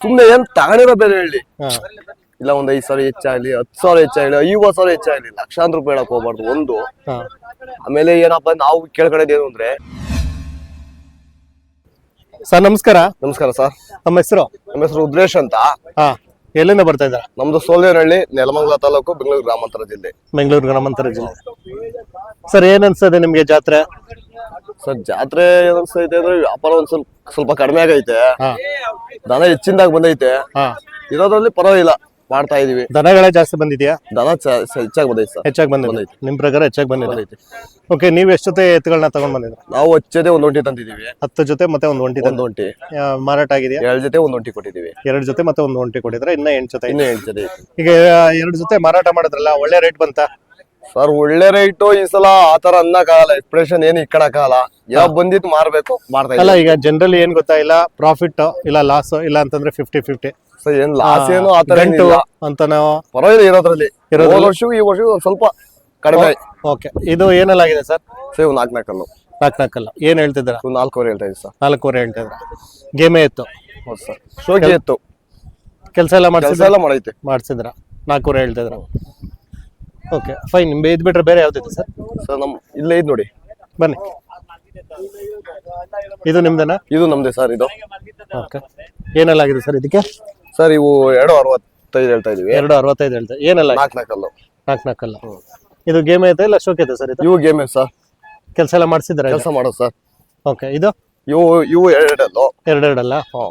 ಸುಮ್ನೆ ಏನ್ ತಗೊಂಡಿರೋ ಬೆಲೆ ಹೇಳಿ. ಇಲ್ಲ ಒಂದ್ ಐದ್ ಸಾವಿರ ಹೆಚ್ಚಾಗ್ಲಿ ಹತ್ತು ಸಾವಿರ ಹೆಚ್ಚಾಗ್ಲಿ ಐವತ್ ಸಾವಿರ ಹೆಚ್ಚಾಗ್ಲಿ ಲಕ್ಷಾಂತರ ರೂಪಾಯಿ ಹೇಳಕ್ ಹೋಗ್ಬಾರ್ದು ಒಂದು. ಆಮೇಲೆ ಏನಪ್ಪಾ ನಾವು ಕೇಳ್ಕೊಳ್ಳೋದು ಏನು ಅಂದ್ರೆ ಸರ್ ನಮಸ್ಕಾರ. ನಮಸ್ಕಾರ ಸರ್. ನಮ್ಮ ಹೆಸರು? ನಮ್ಮ ಹೆಸರು ರುದ್ರೇಶ್ ಅಂತ. ಹಾ. ಎಲ್ಲಿಂದ ಬರ್ತಾ ಇದ್ದಾರೆ? ನಮ್ದು ಸೋಲೇನಹಳ್ಳಿ ನೆಲಮಂಗಲ ತಾಲೂಕು ಬೆಂಗಳೂರು ಗ್ರಾಮಾಂತರ ಜಿಲ್ಲೆ. ಬೆಂಗಳೂರು ಗ್ರಾಮಾಂತರ ಜಿಲ್ಲೆ. ಸರ್ ಏನ್ ಅನ್ಸ್ತದೆ ನಿಮ್ಗೆ ಜಾತ್ರೆ? ಸರ್ ಜಾತ್ರೆ ಏನನ್ಸೈತೆ ಅಂದ್ರೆ ವ್ಯಾಪಾರ ಒಂದ್ ಸ್ವಲ್ಪ ಸ್ವಲ್ಪ ಕಡಿಮೆ ಆಗೈತೆ. ಹಾ. ದನ ಹೆಚ್ಚಿಂದಾಗ ಬಂದೈತೆ. ಹಾ. ಇರೋದ್ರಲ್ಲಿ ಪರವಾಗಿಲ್ಲ ಮಾಡ್ತಾ ಇದೀವಿ. ದನಗಳೇ ಜಾಸ್ತಿ ಬಂದಿದ್ಯಾ? ದನ ಚ- ಸ- ಹೆಚ್ಚಾಗಿ ಬಂದೈತೆ ಸರ್. ಹೆಚ್ಚಾಗಿ ಬಂದಿದೆ. ಬಂದೈತೆ. ನಿಮ್ ಪ್ರಕಾರ ಹೆಚ್ಚಾಗಿ ಬಂದಿದೆ? ಬಂದೈತೆ. ಓಕೆ ನೀವ್ ಎಷ್ಟು ಜೊತೆ ಎತ್ತುಗಳನ್ನ ತಗೊಂಡ್ ಬಂದಿದ್ರ? ನಾವು ಹಚ್ಚದೆ ಒಂದ್ ಒಂಟಿ ತಂದಿದೀವಿ ಹತ್ತು ಜೊತೆ ಮತ್ತೆ ಒಂದು ಒಂಟಿ ಒಂದ್ ಒಂಟಿ. ಆ, ಮಾರಾಟ ಆಗಿದೆಯಾ? ಎರಡ್ ಜೊತೆ ಒಂದ್ ಒಂಟಿ ಕೊಟ್ಟಿದೀವಿ ಎರಡ್ ಜೊತೆ ಮತ್ತೆ ಒಂದು ಒಂಟಿ ಕೊಟ್ಟಿದ್ರೆ? ಇನ್ನ ಎಂಟ್ ಜೊತೆ. ಇನ್ನೂ ಎಂಟ್ ಜೊತೆ ಐತಿ. ಈಗ ಎರಡ್ ಜೊತೆ ಮಾರಾಟ ಮಾಡಿದ್ರಲ್ಲ ಒಳ್ಳೆ ರೇಟ್ ಬಂತ? ಸರ್ ಒಳ್ಳೆ ರೈಟು ಈ ಸಲ ಆತರ ಅನ್ನಕ್ಕಾಗಲ್ಲ. ಎಕ್ಸ್ಪ್ರೆಷನ್ ಏನ್ ಇಕ್ಕಡಕ್ಕಾಗಲ್ಲ ಯಾವ ಬಂದಿತ್ತು ಮಾರ್ಬೇಕು. ಮಾರ್ತಾ ಅಲ್ಲ ಈಗ ಜನರಲ್ ಏನ್ ಗೊತ್ತಾ ಇಲ್ಲ ಪ್ರಾಫಿಟ್ ಇಲ್ಲ ಲಾಸ್ ಇಲ್ಲ ಅಂತಂದ್ರೆ ಫಿಫ್ಟಿ ಫಿಫ್ಟಿ ಸರ್ ಏನ್ ಲಾಸ್ ಏನು ಆತರ ಗಂಟು ಅಂತ ನಾವು ಪರವಾಗಿಲ್ಲ ಇರೋದ್ರಲ್ಲಿ. ಇರೋದ್ರಲ್ಲಿ? ಹೋದ ವರ್ಷ ಈ ವರ್ಷ ಒಂದ್ ಸ್ವಲ್ಪ ಕಡಿಮೆ. ಓಕೆ. ಇದು ಏನೆಲ್ಲ ಆಗಿದೆ ಸರ್? ಸೇವ್ ನಾಲ್ಕು ನಾಲ್ಕಲ್ಲು. ನಾಲ್ಕು ನಾಲ್ಕಲ್ಲ. ಏನ್ ಹೇಳ್ತಿದ್ರ ಒಂದ್ ನಾಲ್ಕೂವರೆ ಹೇಳ್ತಾ ಇದ್ದೀವಿ ಸರ್. ನಾಲ್ಕೂವರೆ ಹೇಳ್ತಿದ್ರ ಗೇಮೇ ಇತ್ತು ಹೌದು ಸರ್. ಶೋಕಿ ಇತ್ತು ಕೆಲಸ ಎಲ್ಲ ಕೆಲಸ ಮಾಡ್ಸಿದ್ರ ಎಲ್ಲ ಮಾಡೈತೆ. ಮಾಡ್ಸಿದ್ರ ನಾಲ್ಕೂವರೆ ಹೇಳ್ತಿದ್ರ ಓಕೆ ಫೈನ್ ನಿಮ್ಗೆ ಇದು ಬಿಟ್ರೆ ಬೇರೆ ಯಾವ್ದಿದೆ ಸರ್ ಸರ್ ನಮ್ಮ ಇಲ್ಲೇ ಇದು ನೋಡಿ. ಬನ್ನಿ. ಇದು ನಿಮ್ದೇನಾ? ಇದು ನಮ್ದೇ ಸರ್ ಇದು. ಓಕೆ ಏನೆಲ್ಲ ಆಗಿದೆ ಸರ್ ಇದಕ್ಕೆ? ಸರ್ ಇವು ಎರಡು ಅರವತ್ತೈದು ಹೇಳ್ತಾ ಇದೀವಿ. ಎರಡು ಅರವತ್ತೈದು ಹೇಳ್ತಾ ಏನೆಲ್ಲ? ನಾಲ್ಕು ನಾಲ್ಕಲ್ಲು. ನಾಲ್ಕು ನಾಲ್ಕಲ್ಲ. ಇದು ಗೇಮ್ ಐತೆ ಇಲ್ಲ ಶೋಕ್ ಐತೆ ಸರ್ ಇದು? ಇವು ಗೇಮ್ ಸರ್ ಕೆಲಸ ಎಲ್ಲ ಮಾಡಿಸಿದ್ರೆ ಕೆಲಸ ಮಾಡೋದು ಸರ್ ಓಕೆ ಇದು? ಇವು ಇವು ಎರಡಲ್ಲು ಎರಡೆರಡಲ್ಲ? ಹ್ಮ್.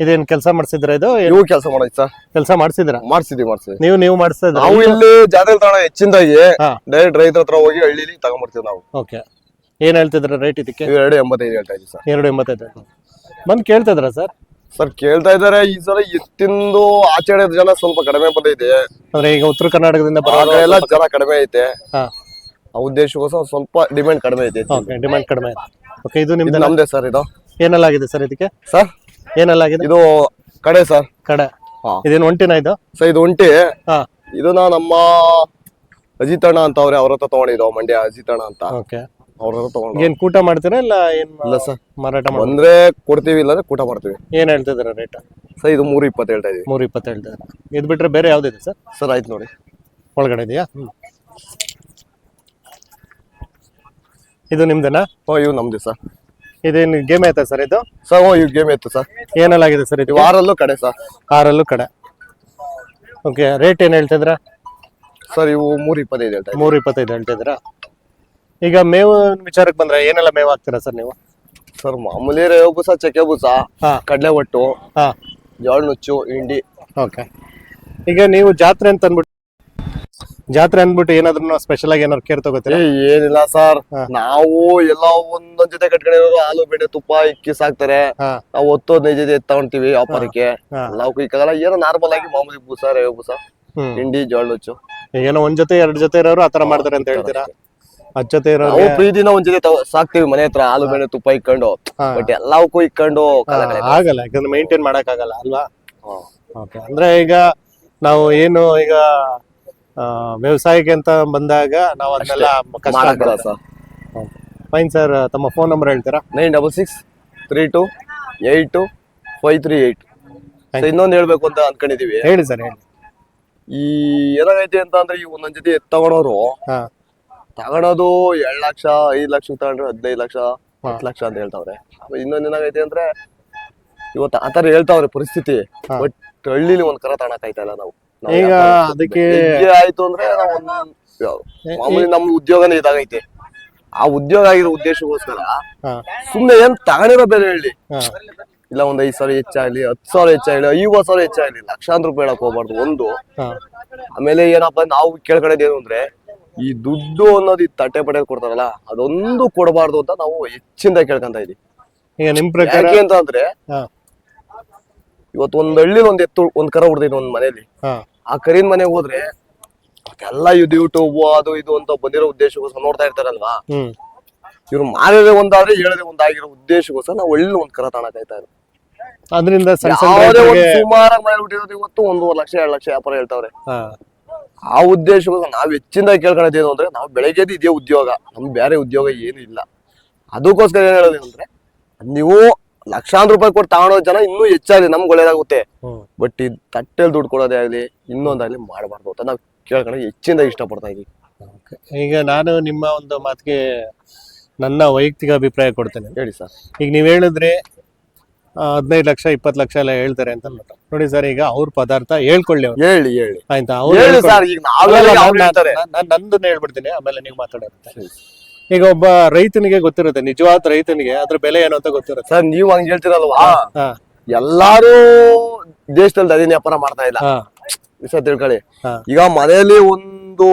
ಇದೇನ್ ಕೆಲಸ ಮಾಡ್ಸಿದ್ರ ಇದು? ನೀವು ಕೆಲಸ ಸರ್. ಕೆಲಸ ಮಾಡ್ಸಿದ್ರ? ಮಾಡ್ಸಿದೀವಿ ಮಾಡ್ಸಿದ್ವಿ. ನೀವು ನೀವು ಮಾಡಿಸ್ತಾ ಇದ್ರ ನಾವು ಇಲ್ಲಿ ಜಾತ್ರೆ ತಗೋಣ ಹೆಚ್ಚಿನದಾಗಿ ಹಾ. ಡೈರೆಕ್ಟ್ ರೈತರ ಹತ್ರ ಹೋಗಿ ಹಳ್ಳಿಲಿ ತಗೊಂಡ್ಬರ್ತೀವಿ ನಾವು. ಓಕೆ. ಏನ್ ಹೇಳ್ತಿದ್ರ ರೇಟ್ ಇದಕ್ಕೆ? ಇವು ಎರಡು ಎಂಬತ್ತೈದು ಹೇಳ್ತಾ ಇದೀವಿ ಸರ್. ಎರಡು ಎಂಬತ್ತೈದು. ಬಂದು ಕೇಳ್ತಿದ್ರ ಸರ್? ಸರ್ ಕೇಳ್ತಾ ಇದಾರೆ ಈ ಸಲ ಇತ್ತಿಂದು ಆಚರಣೆ ಜನ ಸ್ವಲ್ಪ ಕಡಿಮೆ ಬಂದೈತೆ. ಅಂದ್ರೆ ಈಗ ಉತ್ತರ ಕರ್ನಾಟಕದಿಂದ ಆ ಬರೋ ಕಡೆ ಎಲ್ಲ ಜನ ಕಡಿಮೆ ಐತೆ. ಹಾ. ಆ ಉದ್ದೇಶಕ್ಕೋಸ್ಕರ ಸ್ವಲ್ಪ ಡಿಮ್ಯಾಂಡ್ ಕಡಿಮೆ ಐತೆ. ಓಕೆ ಡಿಮ್ಯಾಂಡ್ ಕಡಿಮೆ ಓಕೆ ಇದು ಇದು ನಿಮ್ದು ನಮ್ದೇ ಸರ್ ಇದು. ಏನೆಲ್ಲ ಆಗಿದೆ ಸರ್ ಇದಕ್ಕೆ? ಸರ್ ಏನೆಲ್ಲ ಆಗಿದೆ? ಇದು ಕಡೆ ಸರ್. ಕಡೆ. ಹಾ. ಇದೇನು ಒಂಟಿನ ಇದು? ಸರ್ ಇದು ಒಂಟಿ. ಹಾ. ಇದನ್ನ ನಮ್ಮ ಅಜಿತಣ್ಣ ಅಂತ ಅವ್ರೆ ಅವ್ರ ಹತ್ರ ತಗೊಂಡಿದ್ದು ಮಂಡ್ಯ ಅಜಿತಣ್ಣ ಅಂತ. ಓಕೆ. ಅವ್ರ ಹತ್ರ ತಗೊಂಡು. ಏನ್ ಕೂಟ ಮಾಡ್ತೀರಾ ಇಲ್ಲ ಏನ್ ಇಲ್ಲ ಸರ್. ಮಾರಾಟ ಮಾಡಿ ಬಂದ್ರೆ ಕೊಡ್ತೀವಿ ಇಲ್ಲಾಂದ್ರೆ ಕೂಟ ಮಾಡ್ತೀವಿ. ಏನ್ ಹೇಳ್ತಿದ್ರ ರೇಟ್ ಸರ್ ಇದು ಮೂರು ಇಪ್ಪತ್ತು ಹೇಳ್ತಾ ಇದೀವಿ. ಮೂರು ಇಪ್ಪತ್ತು ಹೇಳ್ತಿದ್ರ ಇದ್ ಬಿಟ್ರೆ ಬೇರೆ ಯಾವ್ದಿದೆ ಸರ್? ಸರ್ ಆಯ್ತು ನೋಡಿ. ಒಳಗಡೆ ಇದೆಯಾ? ಇದು ನಿಮ್ದೇನಾ? ಓ ಇವು ನಮ್ದು ಸರ್. ಇದೇನು ಗೇಮ್ ಐತಾ ಸರ್ ಇದು? ಸರ್ ಇದು ಇವು ಗೇಮ್ ಇತ್ತು ಸರ್ ಏನೆಲ್ಲ ಆಗಿದೆ ಸರ್ ಇದು ಇವು ಆರಲ್ಲೂ ಕಡೆ ಸರ್ ಆರಲ್ಲೂ ಕಡೆ. ಓಕೆ ರೇಟ್ ಏನು ಹೇಳ್ತಿದ್ರ ಸರ್ ಇವು ಮೂರು ಇಪ್ಪತ್ತೈದು ಹೇಳ್ತಾ ಮೂರು ಇಪ್ಪತ್ತೈದು ಹೇಳ್ತಿದ್ರ ಈಗ ಮೇವು ವಿಚಾರಕ್ಕೆ ಬಂದ್ರೆ ಏನೆಲ್ಲ ಮೇವು ಹಾಕ್ತೀರಾ ಸರ್ ನೀವು? ಸರ್ ಮಾಮೂಲಿ ರೇವು ಬೂಸ ಚಕ್ಕೆ ಬೂಸ ಹಾ. ಕಡಲೆ ಒಟ್ಟು ಹಾ. ಜೋಳ ನುಚ್ಚು ಹಿಂಡಿ. ಓಕೆ ಈಗ ನೀವು ಜಾತ್ರೆ ಅಂತ ಅಂದ್ಬಿಟ್ಟು ಜಾತ್ರೆ ಅಂದ್ಬಿಟ್ಟು ಏನಾದ್ರು ಸ್ಪೆಷಲ್ ಆಗಿ ಏನಾದ್ರು ಕೇರ್ ತಗೋತೀರಾ? ಏನಿಲ್ಲ ಸರ್. ನಾವು ಎಲ್ಲ ಒಂದೊಂದ್ ಜೊತೆ ಕಟ್ಕೊಂಡಿರೋರು ಹಾಲು ಬೆಣ್ಣೆ ತುಪ್ಪ ಇಕ್ಕಿ ಸಾಕ್ತಾರೆ. ನಾವು ಹೊತ್ತು ಹದಿನೈದು ಜೊತೆ ತಗೊಂತೀವಿ ವ್ಯಾಪಾರಕ್ಕೆ. ನಾವು ಇಕ್ಕಾಗಲ್ಲ ಏನೋ ನಾರ್ಮಲ್ ಆಗಿ ಮಾಮೂಲಿ ಬೂಸ ರೇ ಬೂಸ ಹಿಂಡಿ ಜೋಳ ನುಚ್ಚು ಏನೋ ಒಂದ್ ಜೊತೆ ಎರಡ್ ಜೊತೆ ಇರೋರು ಆತರ ಮಾಡ್ತಾರೆ ಅಂತ ಹೇಳ್ತೀರಾ? ಹತ್ತು ಜೊತೆ ಇರೋರು ನಾವು ಪ್ರೀತಿನ ಒಂದ್ ಜೊತೆ ತಗೊ- ಸಾಕ್ತಿವಿ ಮನೆ ಹತ್ರ ಹಾಲು ಬೆಣ್ಣೆ ತುಪ್ಪ ಇಕ್ಕೊಂಡು. ಬಟ್ ಎಲ್ಲವಕ್ಕೂ ಇಕ್ಕೊಂಡು ಕಾಲ ಕಳೆಯೋದು. ಆಗಲ್ಲ ಯಾಕಂದ್ರೆ ಮೇಂಟೈನ್ ಮಾಡಕ್ ಆಗಲ್ಲ ಅಲ್ವಾ? ಹಾ. ಓಕೆ ಅಂದ್ರೆ ಈಗ ನಾವು ಏನು ಈಗ ವ್ಯವಸಾಯಕ್ಕೆ ಅಂತ ಬಂದಾಗ ನಾವು ಅದನ್ನೆಲ್ಲ ಕಷ್ಟ ಮಾಡಕ್ಕಲ್ಲ ಸರ್ ಫೈನ್ ಸರ್ ತಮ್ಮ ಫೋನ್ ನಂಬರ್ ಹೇಳ್ತೀರಾ? Nine double six three two eight two five three eight ಇನ್ನೊಂದು ಹೇಳ್ಬೇಕು ಅಂತ ಅನ್ಕೊಂಡಿದೀವಿ. ಹೇಳಿ ಸರ್ ಹೇಳಿ. ಈ ಏನಾಗೈತಿ ಅಂತ ಅಂದ್ರೆ ಈ ಒಂದೊಂದ್ ಜೊತೆ ಎತ್ ತಗೊಳೋರು ಹಾ. ತಗೊಳೋದು ಎರಡ್ ಲಕ್ಷ ಐದ್ ಲಕ್ಷ ತಗೊಂಡ್ರೆ ಹದಿನೈದು ಲಕ್ಷ ಹತ್ತು ಲಕ್ಷ ಅಂತ ಹೇಳ್ತಾವ್ರೆ. ಇನ್ನೊಂದ್ ಏನಾಗೈತಿ ಅಂದ್ರೆ ಇವತ್ತು ಆತರ ಹೇಳ್ತಾವ್ರೆ ಪರಿಸ್ಥಿತಿ. ಬಟ್ ಹಳ್ಳಿಲಿ ಒಂದ್ ಕರ ತಗೊಳಕ್ ಆಯ್ತಾ ಇಲ್ಲ ನಾವು? ಈಗ ಅದಕ್ಕೆ ಆಯ್ತು ಅಂದ್ರೆ ಮಾಮೂಲಿ ನಮ್ ಉದ್ಯೋಗನೇ ಇದಾಗೈತೆ. ಆ ಉದ್ಯೋಗ ಆಗಿರೋ ಉದ್ದೇಶಕ್ಕೋಸ್ಕರ ಸುಮ್ನೆ ಏನ್ ತಗೊಂಡಿರೋ ಬೆಲೆ ಹೇಳಿ. ಇಲ್ಲ ಒಂದ್ ಐದ್ ಸಾವಿರ ಹೆಚ್ಚಾಗ್ಲಿ ಹತ್ತು ಸಾವಿರ ಹೆಚ್ಚಾಗ್ಲಿ ಐವತ್ ಸಾವಿರ ಹೆಚ್ಚಾಗ್ಲಿ ಲಕ್ಷಾಂತರ ರೂಪಾಯಿ ಹೇಳಕ್ ಹೋಗ್ಬಾರ್ದು. ಒಂದು ಆಮೇಲೆ ಏನಪ್ಪಾ ನಾವು ಕೇಳ್ಕೊಳ್ಳೋದು ಏನು ಅಂದ್ರೆ ಈ ದುಡ್ಡು ಅನ್ನೋದು ಈ ತಟ್ಟೆ ಪಟೆ ಕೊಡ್ತಾರಲ್ಲ ಅದೊಂದು ಕೊಡಬಾರ್ದು ಅಂತ ನಾವು ಹೆಚ್ಚಿಂದ ಕೇಳ್ಕೊಂತ ಇದೀವಿ. ಈಗ ನಿಮ್ ಪ್ರಕಾರ? ಯಾಕೆ ಅಂತ ಅಂದ್ರೆ ಇವತ್ತು ಒಂದ್ ಹಳ್ಳಿಲಿ ಒಂದ್ ಎತ್ತು ಒಂದ್ ಕರ ಹೊಡ್ದೈತೆ ಒಂದ್ ಮನೇಲಿ ಆ ಕರೀನ್ ಮನೆಗೆ ಹೋದ್ರೆ ಎಲ್ಲ ಇದು ಯೂಟ್ಯೂಬ್ ಅದು ಇದು ಅಂತ ಬಂದಿರೋ ಉದ್ದೇಶಕ್ಕೋಸ್ಕರ ನೋಡ್ತಾ ಇರ್ತಾರಲ್ವಾ? ಇವ್ರು ಮಾಡಿದ್ರೆ ಒಂದಾದ್ರೆ ಹೇಳದೆ ಒಂದಾಗಿರೋ ಉದ್ದೇಶಕ್ಕೋಸ್ಕರ ನಾವು ಒಳ್ಳೆ ಒಂದ್ ಕರ ತಗೊಳಕಾಯ್ತಾ ಇದ್ರು ಅದರಿಂದ ಸುಮಾರಾಗಿ ಮಾಡಿಬಿಟ್ಟಿರೋದು ಇವತ್ತು ಒಂದೂವರೆ ಲಕ್ಷ ಎರಡು ಲಕ್ಷ ವ್ಯಾಪಾರ ಹೇಳ್ತಾವ್ರೆ. ಆ ಉದ್ದೇಶಕ್ಕೋಸ್ಕರ ನಾವ್ ಹೆಚ್ಚಿಂದ ಕೇಳ್ಕೊಳ್ಳೋದು ಏನು ಅಂದ್ರೆ ನಾವು ಬೆಳಗ್ಗೆದು ಇದೇ ಉದ್ಯೋಗ ನಮ್ ಬೇರೆ ಉದ್ಯೋಗ ಏನು ಇಲ್ಲ. ಅದಕ್ಕೋಸ್ಕರ ಏನ್ ಹೇಳೋದು ಅಂದ್ರೆ ನೀವು ಲಕ್ಷಾಂತರ ರೂಪಾಯಿ ಕೊಟ್ಟು ತಗೊಂಡೋ ಜನ ಇನ್ನೂ ಹೆಚ್ಚಾಗಲಿ ನಮ್ಗೆ ಒಳ್ಳೇದಾಗುತ್ತೆ. ಬಟ್ ಈ ತಟ್ಟೆಲ್ ದುಡ್ಡು ಕೊಡೋದೇ ಆಗಲಿ ಇನ್ನೊಂದಾಗಲಿ ಮಾಡಬಾರ್ದು ಅಂತ ನಾವು ಕೇಳ್ಕೊಂಡು ಹೆಚ್ಚಿಂದ ಇಷ್ಟಪಡ್ತಾ ಇದೀವಿ. Okay. ಈಗ ನಾನು ನಿಮ್ಮ ಒಂದು ಮಾತಿಗೆ ನನ್ನ ವೈಯಕ್ತಿಕ ಅಭಿಪ್ರಾಯ ಕೊಡ್ತೇನೆ. ಹೇಳಿ ಸರ್. ಈಗ ನೀವು ಹೇಳಿದ್ರೆ ಹದಿನೈದು ಲಕ್ಷ ಇಪ್ಪತ್ತು ಲಕ್ಷ ಎಲ್ಲ ಹೇಳ್ತಾರೆ ಅಂತ. ನೋಡಿ ಸರ್ ಈಗ ಅವ್ರ ಪದಾರ್ಥ ಹೇಳ್ಕೊಳ್ಳಿ ಹೇಳಿ ಹೇಳಿ. ಆಯ್ತಾ? ಅವ್ರು ನಂದನ್ನ ಹೇಳ್ಬಿಡ್ತೀನಿ ಆಮೇಲೆ ನೀವು ಮಾತಾಡೋರುತ್ತೆ ಈಗ ಒಬ್ಬ ರೈತನಿಗೆ ಗೊತ್ತಿರುತ್ತೆ ನಿಜವಾದ ರೈತನಿಗೆ ಅದ್ರ ಬೆಲೆ ಏನು ಅಂತ ಗೊತ್ತಿರುತ್ತೆ. ಸರ್ ನೀವು ಹಂಗ ಹೇಳ್ತಿರಲ್ವಾ? ಹಾ ಎಲ್ಲಾರು ದೇಶದಲ್ಲಿ ಅದೇನ್ ವ್ಯಾಪಾರ ಮಾಡ್ತಾ ಇಲ್ಲ. ಹಾ. ಸರ್ ತಿಳ್ಕೊಳ್ಳಿ. ಹಾ. ಈಗ ಮನೆಯಲ್ಲಿ ಒಂದು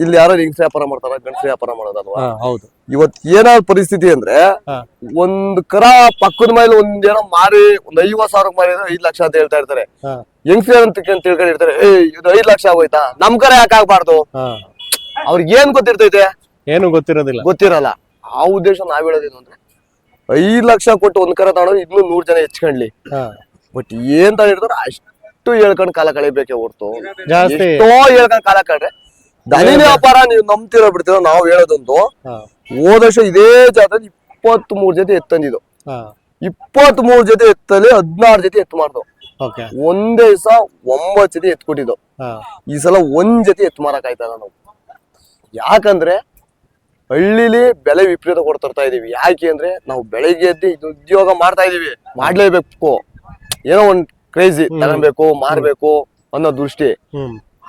ಇಲ್ಲಿ ಯಾರೋ ಹೆಂಗ್ಸ ವ್ಯಾಪಾರ ಮಾಡ್ತಾರ ಗಂಡಸ ವ್ಯಾಪಾರ ಮಾಡೋದಲ್ವಾ? ಹಾ ಹೌದು. ಇವತ್ ಏನಾದ್ರು ಪರಿಸ್ಥಿತಿ ಅಂದ್ರೆ ಹಾ. ಒಂದ್ ಕರ ಪಕ್ಕದ ಮೇಲೆ ಒಂದೇನೋ ಏನೋ ಮಾರಿ ಒಂದ್ ಐವತ್ ಸಾವಿರ ಮಾರಿದ್ರೆ ಐದ್ ಲಕ್ಷ ಅಂತ ಹೇಳ್ತಾ ಇರ್ತಾರೆ. ಹಾ. ಹೆಂಗ್ಸ ಅಂತ ತಿಳ್ಕೊಂಡಿರ್ತಾರೆ ಏ ಇದು ಐದ್ ಲಕ್ಷ ಆಗೋಯ್ತಾ? ನಮ್ ಕರ ಯಾಕೆ ಆಗ್ಬಾರ್ದು? ಹಾ. ಅವ್ರಿಗೆ ಏನ್ ಗೊತ್ತಿರ್ತೈತೆ? ಏನು ಗೊತ್ತಿರೋದಿಲ್ಲ. ಗೊತ್ತಿರಲ್ಲ. ಆ ಉದ್ದೇಶ ನಾವ್ ಹೇಳೋದೇನು ಅಂದ್ರೆ ಐದ್ ಲಕ್ಷ ಕೊಟ್ಟು ಒಂದ್ ಕರ ತಗೊಂಡ್ರೆ ಇನ್ನೂ ನೂರ್ ಜನ ಹೆಚ್ಕೊಂಡ್ಲಿ. ಬಟ್ ಏನ್ ತಗೊಂಡಿರ್ತಾರ ಅಷ್ಟು ಹೇಳ್ಕೊಂಡ್ ಕಾಲ ಕಳಿಬೇಕೆ ಹೊರ್ತು. ಜಾಸ್ತಿ. ಎಷ್ಟೋ ಹೇಳ್ಕೊಂಡ್ ಕಾಲ ಕಳ್ರೆ ಧನಿ ವ್ಯಾಪಾರ ನೀವು ನಂಬ್ತಿರೋ ಬಿಡ್ತೀರೋ ನಾವ್ ಹೇಳೋದಂತೂ ಹೋದ ವರ್ಷ ಇದೇ ಜಾತ್ರೆ ಇಪ್ಪತ್ ಮೂರ್ ಜೊತೆ ಎತ್ತಂದಿದ್ದು. ಇಪ್ಪತ್ ಇಪ್ಪತ್ತ್ ಮೂರ್ ಜೊತೆ ಎತ್ತಲ್ಲಿ ಹದಿನಾರು ಜೊತೆ ಎತ್ತು ಮಾಡ್ದು. ಓಕೆ. ಒಂದೇ ದಿವಸ ಒಂಬತ್ತು ಜೊತೆ ಎತ್ಕೊಟ್ಟಿದ್ದು ಹಾ. ಈ ಸಲ ಒಂದ್ ಜೊತೆ ಎತ್ತು ಮಾರಕ್ ಆಯ್ತಲ್ಲ ನಾವು. ಯಾಕಂದ್ರೆ ಹಳ್ಳಿಲಿ ಬೆಲೆ ವಿಪರೀತ ಕೊಡ್ತಿರ್ತಾ ಇದೀವಿ ಯಾಕೆ ಅಂದ್ರೆ ನಾವು ಬೆಳಿಗ್ಗೆ ಎದ್ದು ಇದು ಉದ್ಯೋಗ ಮಾಡ್ತಾ ಇದೀವಿ ಮಾಡ್ಲೇಬೇಕು. ಏನೋ ಒಂದ್ ಕ್ರೇಜಿ ತಗೊಳ್ಬೇಕು ಮಾರ್ಬೇಕು ಅನ್ನೋ ದೃಷ್ಟಿ.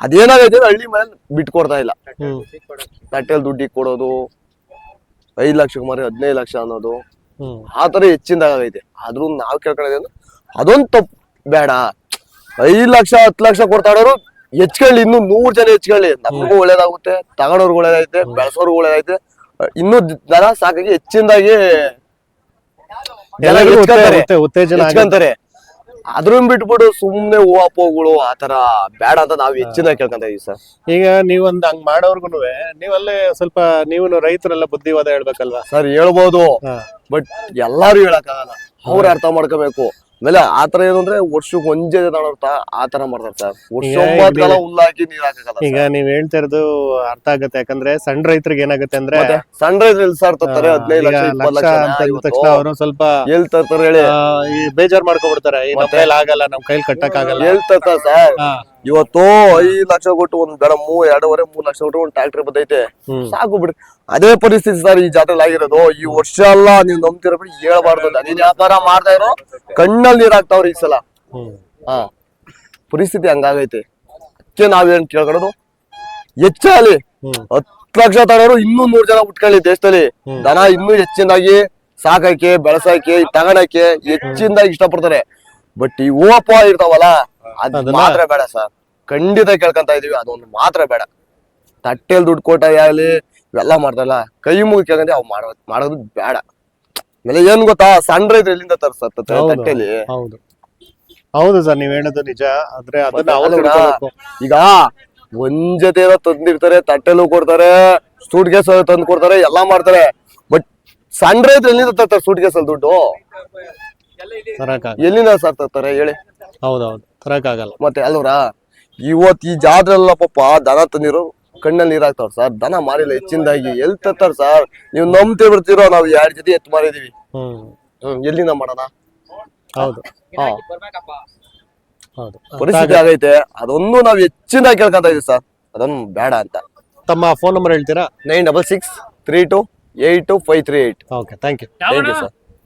ಅದೇನಾಗೈತೆ ಹಳ್ಳಿ ಮೇಲೆ ಬಿಟ್ಕೊಡ್ತಾ ಇಲ್ಲ. ತಟ್ಟೆಲ್ ದುಡ್ಡಿಗೆ ಕೊಡೋದು ಐದ್ ಲಕ್ಷಕ್ಕೆ ಮಾರಿ ಹದಿನೈದು ಲಕ್ಷ ಅನ್ನೋದು. ಆತರ ಹೆಚ್ಚಿಂದಾಗೈತೆ ಆದ್ರೂ ನಾವ್ ಕೇಳ್ಕೊಳ್ಳೋದು ಅಂದ್ರೆ ಅದೊಂದ್ ತಪ್ಪು. ಬೇಡ. ಐದ್ ಲಕ್ಷ ಹತ್ತು ಲಕ್ಷ ಕೊಡ್ತಾಡೋರು ಹೆಚ್ಕೊಳ್ಳಿ ಇನ್ನು ನೂರ್ ಜನ ಹೆಚ್ಕೊಳ್ಳಿ. ನಮಗೂ ಒಳ್ಳೇದಾಗುತ್ತೆ ತಗೊಳೋರ್ಗು ಒಳ್ಳೇದೈತೆ ಬೆಳೆಸೋರ್ಗು ಒಳ್ಳೇದೈತೆ ಇನ್ನೂ ದನ ಸಾಕಾಗಿ ಹೆಚ್ಚಿನದಾಗಿ ಉತ್ತೇಜನ. ಹೆಚ್ಕೊಂತಾರೆ ಅದ್ರನ್ ಬಿಟ್ಬಿಟ್ಟು ಸುಮ್ನೆ ಹೂವಾಪೋಗಳು ಆತರ ಬೇಡ ಅಂತ ನಾವ್ ಹೆಚ್ಚಿನ ಕೇಳ್ಕೊಂತ ಇದೀವಿ ಸರ್. ಈಗ ನೀವೊಂದ್ ಹಂಗ್ ಮಾಡೋರ್ಗು ನೀವಲ್ಲೇ ಸ್ವಲ್ಪ ನೀವು ರೈತರೆಲ್ಲ ಬುದ್ಧಿವಾದ ಹೇಳ್ಬೇಕಲ್ವಾ? ಸರ್ ಹೇಳ್ಬೋದು. ಬಟ್ ಎಲ್ಲಾರು ಹೇಳಕ್ಕಾಗಲ್ಲ. ಅವ್ರ ಅರ್ಥ ಮಾಡ್ಕೋಬೇಕು. ಆಮೇಲೆ ಆತರ ಏನು ಅಂದ್ರೆ ವರ್ಷಕ್ಕೆ ಒಂದೇ ಆ ಆತರ ಮಾಡ್ತಾರೆ ಸರ್ ವರ್ಷ ಒಂಬತ್ತು ಕಾಲ ಹುಲ್ಲು ಹಾಕಿ ನೀರ್ ಹಾಕಲ್ಲ ಈಗ ನೀವ್ ಹೇಳ್ತಾ ಇರೋದು ಅರ್ಥ ಆಗತ್ತೆ. ಯಾಕಂದ್ರೆ ಸಣ್ಣ ರೈತರಿಗೆ ಏನಾಗುತ್ತೆ ಅಂದ್ರೆ ಸಣ್ಣ ರೈತರು ಎಲ್ಲಿ ಸರ್ ತರ್ತಾರೆ? ಆ, ಹದಿನೈದು ಲಕ್ಷ ಇಪ್ಪತ್ತು ಲಕ್ಷ ಲಕ್ಷ ಅಂತ ಅಂದ ತಕ್ಷಣ ಅವರು ಸ್ವಲ್ಪ ಎಲ್ ತರ್ತಾರೆ ಹೇಳಿ. ಈ ಬೇಜಾರ್ ಮಾಡ್ಕೊಬಿಡ್ತಾರೆ. ಈ? ಕೈಲಿ ಆಗಲ್ಲ ನಮ್ ಕೈಲಿ ಕಟ್ಟಕ್ ಆಗಲ್ಲ ಎಲ್ ತರ್ತಾರೆ ಸರ್ ಇವತ್ತು ಐದು ಲಕ್ಷ ಕೊಟ್ಟು ಒಂದ್ ಬೇಡ ಮೂ ಎರಡೂವರೆ ಮೂರ್ ಲಕ್ಷ ಕೊಟ್ಟು ಒಂದ್ ಟ್ರಾಕ್ಟರ್ ಬಂದೈತೆ. ಸಾಕು ಬಿಡ್ರಿ ಅದೇ ಪರಿಸ್ಥಿತಿ ಸರ್ ಈ ಜಾತ್ರೆ ಆಗಿರೋದು. ಈ ವರ್ಷ ಅಲ್ಲ ನೀವು ನಂಬ್ತಿರೋ ಹೇಳ್ಬಾರ್ದು ನೀನ್ ವ್ಯಾಪಾರ ಮಾಡ್ತಾ ಇರೋ ಕಣ್ಣಲ್ಲಿ ನೀರ್ ಹಾಕ್ತಾವ್ರಿ ಈ ಸಲ. ಹಾ. ಪರಿಸ್ಥಿತಿ ಹಂಗಾಗೈತೆ. ಅದಕ್ಕೆ ನಾವೇನ್ ಕೇಳ್ಕೊಳ್ಳೋದು? ಹೆಚ್ಚಾಗಲಿ ಹತ್ ಹತ್ತು ಲಕ್ಷ ತಗೋರು ಇನ್ನೂ ನೂರ್ ಜನ ಉಟ್ಕೊಳ್ಳಿ ದೇಶದಲ್ಲಿ. ದನ ಇನ್ನೂ ಹೆಚ್ಚಿನದಾಗಿ ಸಾಕಕ್ಕೆ ಬೆಳೆಸಕ್ಕೆ ತಗೊಳಕ್ಕೆ ಹೆಚ್ಚಿನದಾಗಿ ಇಷ್ಟಪಡ್ತಾರೆ. ಬಟ್ ಈ ಓಪ ಇರ್ತಾವಲ್ಲ ಅದ್ ಮಾತ್ರ ಬೇಡ ಸರ್. ಖಂಡಿತ ಕೇಳ್ಕೊಂತ ಇದೀವಿ ಅದೊಂದು ಮಾತ್ರ ಬೇಡ. ತಟ್ಟೆಲ್ ದುಡ್ಡು ಕೊಟ್ಟ ಆಗ್ಲಿ ಇವೆಲ್ಲ ಮಾಡ್ತಾರಲ್ಲ ಕೈ ಮುಗಿ ಕೇಳ್ಕೊಂಡೆ ಅವ್ ಮಾಡೋದು ಮಾಡೋದು ಬೇಡ. ಆಮೇಲೆ ಏನ್ ಗೊತ್ತಾ ಸಣ್ಣ ರೈತರು ಎಲ್ಲಿಂದ ತರ್ಸ ಹೌದು. ತಟ್ಟೆಲಿ? ಹೌದು. ಹೌದು ಸರ್ ನೀವ್ ಹೇಳೋದು ನಿಜ. ಆದ್ರೆ ಅದನ್ನ ಮತ್ತೆ ಅವ್ರು ತಿಳ್ಕೊಬೇಕು. ಈಗ ಒಂದ್ ಜೊತೆ ಏನೋ ತಂದಿರ್ತಾರೆ ತಟ್ಟೆಲು ಕೊಡ್ತಾರೆ ಸೂಟ್ ಕೇಸ್ ತಂದು ಕೊಡ್ತಾರೆ ಎಲ್ಲಾ ಮಾಡ್ತಾರೆ. ಬಟ್ ಸಣ್ಣ ರೈತರು ಎಲ್ಲಿಂದ ತರ್ತಾರೆ ಸೂಟ್ ಕೇಸ್ ಅಲ್ಲಿ ದುಡ್ಡು? ಎಲ್ಲಿಂದ ಸರ್ ತರ್ತಾರೆ ಹೇಳಿ? ಹೌದೌದು ತರಕಾಗಲ್ಲ. ಮತ್ತೆ ಅಲ್ವರ ಇವತ್ ಈ ಜಾತ್ರೆಲ್ಲ ಪಾಪ ದನ ತಂದಿರೋ ಕಣ್ಣಲ್ಲಿ ನೀರ್ ಹಾಕ್ತಾವ್ರ ಸರ್. ದನ ಮಾರಿಲ್ಲ ಹೆಚ್ಚಿನದಾಗಿ ಎಲ್ ತರ್ತಾರ ಸರ್. ನೀವು ನಂಬ್ತಿ ಬಿಡ್ತಿರೋ ನಾವು ಎರಡ್ ಜೊತೆ ಎತ್ತು ಮಾರಿದೀವಿ. ಹ್ಮ್. ಹ್ಮ್ ಎಲ್ಲಿಂದ ಮಾಡೋಣ? ಹೌದು. ಹಾ. ಹೌದು. ಪರಿಸ್ಥಿತಿ ಆಗೈತೆ. ಅದೊಂದು ನಾವ್ ಹೆಚ್ಚಿನ ಕೇಳ್ಕೊಂತ ಇದೀವಿ ಸರ್. ಅದೊಂದು ಬೇಡ ಅಂತ. ತಮ್ಮ ಫೋನ್ ನಂಬರ್ ಹೇಳ್ತೀರಾ? Nine double six three two eight two five three eight okay thank you thank you sir